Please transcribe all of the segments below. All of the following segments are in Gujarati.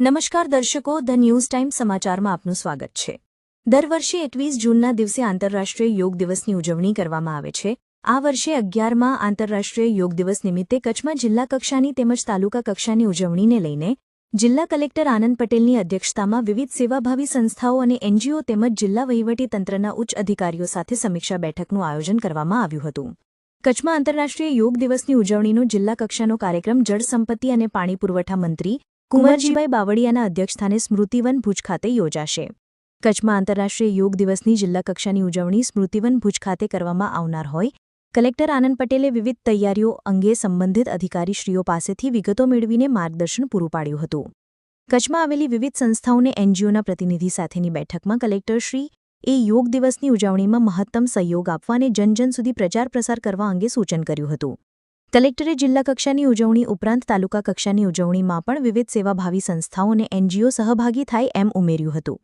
નમસ્કાર દર્શકો, ધ ન્યૂઝ ટાઈમ સમાચારમાં આપનું સ્વાગત છે. દર વર્ષે એકવીસ જૂનના દિવસે આંતરરાષ્ટ્રીય યોગ દિવસની ઉજવણી કરવામાં આવે છે. આ વર્ષે અગિયારમાં આંતરરાષ્ટ્રીય યોગ દિવસ નિમિત્તે કચ્છમાં જિલ્લા કક્ષાની તેમજ તાલુકા કક્ષાની ઉજવણીને લઈને જિલ્લા કલેક્ટર આનંદ પટેલની અધ્યક્ષતામાં વિવિધ સેવાભાવી સંસ્થાઓ અને એનજીઓ તેમજ જિલ્લા વહીવટીતંત્રના ઉચ્ચ અધિકારીઓ સાથે સમીક્ષા બેઠકનું આયોજન કરવામાં આવ્યું હતું. કચ્છમાં આંતરરાષ્ટ્રીય યોગ દિવસની ઉજવણીનો જિલ્લા કક્ષાનો કાર્યક્રમ જળ સંપત્તિ અને પાણી પુરવઠા મંત્રી કુંવરજીભાઈ બાવળિયાના અધ્યક્ષસ્થાને સ્મૃતિવન ભુજ ખાતે યોજાશે. કચ્છમાં આંતરરાષ્ટ્રીય યોગ દિવસની જિલ્લા કક્ષાની ઉજવણી સ્મૃતિવન ભુજ ખાતે કરવામાં આવનાર હોય. કલેક્ટર આનંદ પટેલે વિવિધ તૈયારીઓ અંગે સંબંધિત અધિકારીશ્રીઓ પાસેથી વિગતો મેળવીને માર્ગદર્શન પૂરું પાડ્યું હતું. કચ્છમાં આવેલી વિવિધ સંસ્થાઓને એનજીઓના પ્રતિનિધિ સાથેની બેઠકમાં કલેક્ટરશ્રી એ યોગ દિવસની ઉજવણીમાં મહત્તમ સહયોગ આપવા અને જનજન સુધી પ્રચાર પ્રસાર કરવા અંગે સૂચન કર્યું હતું. કલેક્ટરે જિલ્લા કક્ષાની ઉજવણી ઉપરાંત તાલુકા કક્ષાની ઉજવણીમાં પણ વિવિધ સેવાભાવી સંસ્થાઓ અને એનજીઓ સહભાગી થાય એમ ઉમેર્યું હતું.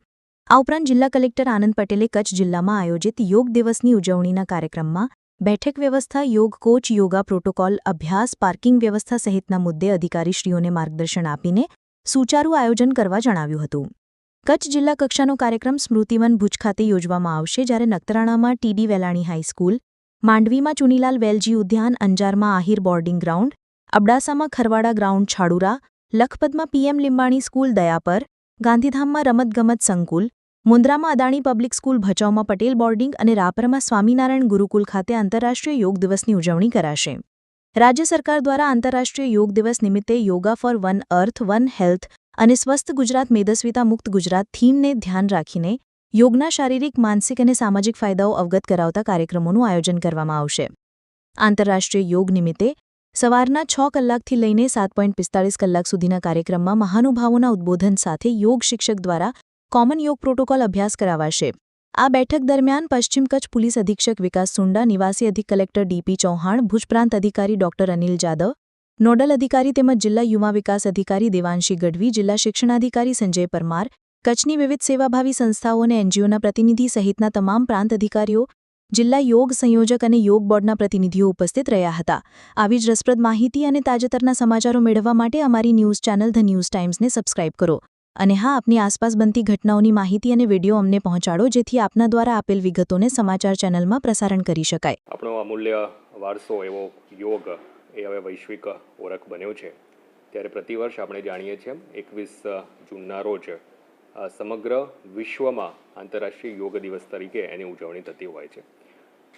આ ઉપરાંત જિલ્લા કલેક્ટર આનંદ પટેલે કચ્છ જિલ્લામાં આયોજિત યોગ દિવસની ઉજવણીના કાર્યક્રમમાં બેઠક વ્યવસ્થા, યોગ કોચ, યોગા પ્રોટોકોલ, અભ્યાસ, પાર્કિંગ વ્યવસ્થા સહિતના મુદ્દે અધિકારીશ્રીઓને માર્ગદર્શન આપીને સુચારુ આયોજન કરવા જણાવ્યું હતું. કચ્છ જિલ્લા કક્ષાનો કાર્યક્રમ સ્મૃતિવન ભુજ ખાતે યોજવામાં આવશે જ્યારે નખત્રાણામાં ટીડી વેલાણી હાઈસ્કૂલ માંડવીમાં ચુનીલાલ વેલજી ઉદ્યાન અંજારમાં આહિર બોર્ડિંગ ગ્રાઉન્ડ, અબડાસામાં ખરવાડા ગ્રાઉન્ડ છાડુરા, લખપતમાં પીએમ લીંબાણી સ્કૂલ દયાપર, ગાંધીધામમાં રમતગમત સંકુલ મુન્દ્રામાં અદાણી પબ્લિક સ્કૂલ ભચાઉમાં પટેલ બોર્ડિંગ અને રાપરમાં સ્વામિનારાયણ ગુરુકુલ ખાતે આંતરરાષ્ટ્રીય યોગ દિવસની ઉજવણી કરાશે. રાજ્ય સરકાર દ્વારા આંતરરાષ્ટ્રીય યોગ દિવસ નિમિત્તે yoga for one earth, one health અને સ્વસ્થ ગુજરાત મેદસ્વીતા મુક્ત ગુજરાત થીમને ધ્યાન રાખીને યોગના શારીરિક, માનસિક અને સામાજિક ફાયદાઓ અવગત કરાવતા કાર્યક્રમોનું આયોજન કરવામાં આવશે. આંતરરાષ્ટ્રીય યોગ નિમિત્તે સવારના છ કલાકથી લઈને સાત પિસ્તાળીસ કલાક સુધીના કાર્યક્રમમાં મહાનુભાવોના ઉદ્બોધન સાથે યોગ શિક્ષક દ્વારા કોમન યોગ પ્રોટોકોલ અભ્યાસ કરાવાશે. આ બેઠક દરમિયાન પશ્ચિમ કચ્છ પોલીસ અધિક્ષક વિકાસ સુંડા, નિવાસી અધિક કલેક્ટર ડીપી ચૌહાણ, ભુજપ્રાંત અધિકારી ડોક્ટર અનિલ જાદવ, નોડલ અધિકારી તેમજ જિલ્લા યુવા વિકાસ અધિકારી દેવાંશી ગઢવી, જિલ્લા શિક્ષણાધિકારી સંજય પરમાર કચ્છની વિવિધ સેવાભાવી સંસ્થાઓ અને એનજીઓના પ્રતિનિધિ સહિતના તમામ પ્રાંત અધિકારીઓ, જિલ્લા યોગ સંયોજક અને યોગ બોર્ડના પ્રતિનિધિઓ ઉપસ્થિત રહ્યા હતા. આવી જ રસપ્રદ માહિતી અને તાજેતરના સમાચારો મેળવવા માટે અમારી ન્યૂઝ ચેનલ ધ ન્યૂઝ ટાઈમ્સને સબસ્ક્રાઇબ કરો. અને હા, આપની આસપાસ બનતી ઘટનાઓની માહિતી અને વીડિયો અમને પહોંચાડો, જેથી આપના દ્વારા આપેલ વિગતોને સમાચાર ચેનલમાં પ્રસારણ કરી શકાય. આપણો અમૂલ્ય વારસો એવો યોગ એ હવે વૈશ્વિક ઓળખ બન્યો છે. ત્યારે પ્રતિવર્ષ આપણે જાણીએ છીએ એકવીસ જૂનના રોજ સમગ્ર વિશ્વમાં આંતરરાષ્ટ્રીય યોગ દિવસ તરીકે એની ઉજવણી થતી હોય છે.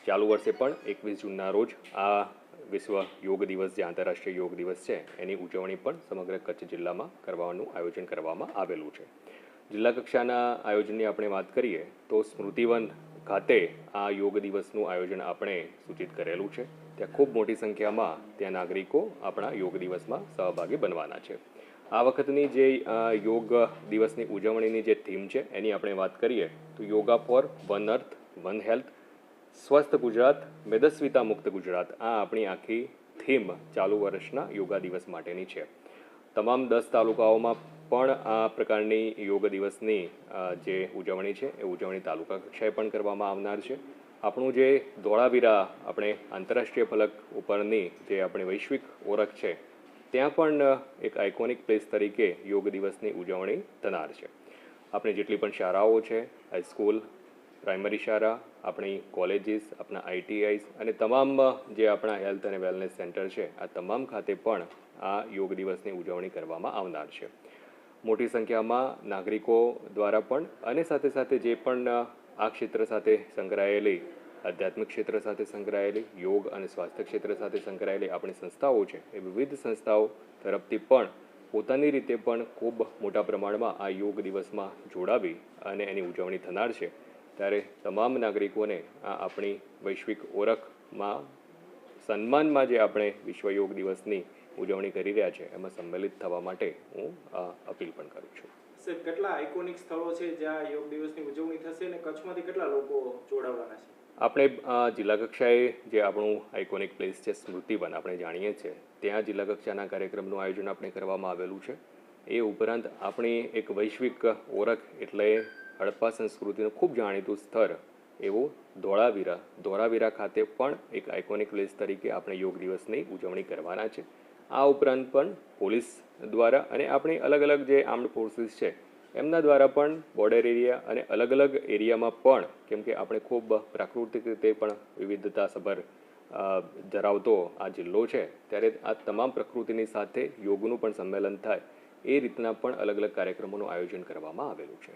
ચાલુ વર્ષે પણ એકવીસ જૂનના રોજ આ વિશ્વ યોગ દિવસ, જે આંતરરાષ્ટ્રીય યોગ દિવસ છે, એની ઉજવણી પણ સમગ્ર કચ્છ જિલ્લામાં કરવાનું આયોજન કરવામાં આવેલું છે. જિલ્લા કક્ષાના આયોજનની આપણે વાત કરીએ તો સ્મૃતિવન ખાતે આ યોગ દિવસનું આયોજન આપણે સૂચિત કરેલું છે. ત્યાં ખૂબ મોટી સંખ્યામાં ત્યાં નાગરિકો આપણા યોગ દિવસમાં સહભાગી બનવાના છે. આ વખતની જે યોગ દિવસની ઉજવણીની જે થીમ છે, એની આપણે વાત કરીએ, તો yoga for one earth, one health, સ્વસ્થ ગુજરાત, મેદસ્વીતા મુક્ત ગુજરાત. આ આપણી આખી થીમ ચાલુ વર્ષના યોગા દિવસ માટેની છે. તમામ દસ તાલુકાઓમાં પણ આ પ્રકારની યોગ દિવસની જે ઉજવણી છે, એ ઉજવણી તાલુકા કક્ષાએ પણ કરવામાં આવનાર છે. આપણું જે ધોળાવીરા, આપણે આંતરરાષ્ટ્રીય ફલક ઉપરની જે આપણી વૈશ્વિક ઓળખ છે ત્યાં પણ એક આઇકોનિક પ્લેસ તરીકે યોગ દિવસની ઉજવણી થનાર છે. આપણે જેટલી પણ શાળાઓ છે હાઈસ્કૂલ પ્રાઇમરી શાળા, આપણી કોલેજીસ આપણા આઈટીઆઈસ અને તમામ જે આપણા હેલ્થ અને વેલનેસ સેન્ટર છે, આ તમામ ખાતે પણ આ યોગ દિવસની ઉજવણી કરવામાં આવનાર છે. મોટી સંખ્યામાં નાગરિકો દ્વારા પણ અને સાથે સાથે જે પણ આ ક્ષેત્ર સાથે સંકળાયેલી આધ્યાત્મિક ક્ષેત્ર સાથે સંકળાયેલી, યોગ અને સ્વાસ્થ્ય ક્ષેત્ર સાથે સંકળાયેલી આપણી સંસ્થાઓ છે. એ વિવિધ સંસ્થાઓ તરફથી પણ પોતાની રીતે પણ ખૂબ મોટા પ્રમાણમાં આ યોગ દિવસમાં જોડાવી અને એની ઉજવણી થનાર છે. ત્યારે તમામ નાગરિકોને આ આપણી વૈશ્વિક ઓળખમાં, સન્માનમાં જે આપણે વિશ્વ યોગ દિવસની ઉજવણી કરી રહ્યા છે, એમાં સંમેલિત થવા માટે હું અપીલ પણ કરું છું. સર કેટલા આઇકોનિક સ્થળો છે જ્યાં યોગ દિવસની ઉજવણી થશે અને કચ્છમાંથી કેટલા લોકો જોડાવાના છે? આપણે જિલ્લા કક્ષાએ જે આપણું આઇકોનિક પ્લેસ છે સ્મૃતિવન આપણે જાણીએ છીએ, ત્યાં જિલ્લા કક્ષાના કાર્યક્રમનું આયોજન આપણે કરવામાં આવેલું છે. એ ઉપરાંત આપણી એક વૈશ્વિક ઓળખ એટલે હડપ્પા સંસ્કૃતિનું ખૂબ જાણીતું સ્થળ એવું ધોળાવીરા. ધોળાવીરા ખાતે પણ એક આઇકોનિક પ્લેસ તરીકે આપણે યોગ દિવસની ઉજવણી કરવાના છે. આ ઉપરાંત પણ પોલીસ દ્વારા અને આપણી અલગ અલગ જે આર્મ્ડ ફોર્સીસ છે એમના દ્વારા પણ બોર્ડર એરિયા અને અલગ અલગ એરિયામાં પણ, કેમ કે આપણે ખૂબ પ્રાકૃતિક રીતે પણ વિવિધતાસભર ધરાવતો આ જિલ્લો છે, ત્યારે આ તમામ પ્રકૃતિની સાથે યોગનું પણ સંમેલન થાય, એ રીતના પણ અલગ અલગ કાર્યક્રમોનું આયોજન કરવામાં આવેલું છે.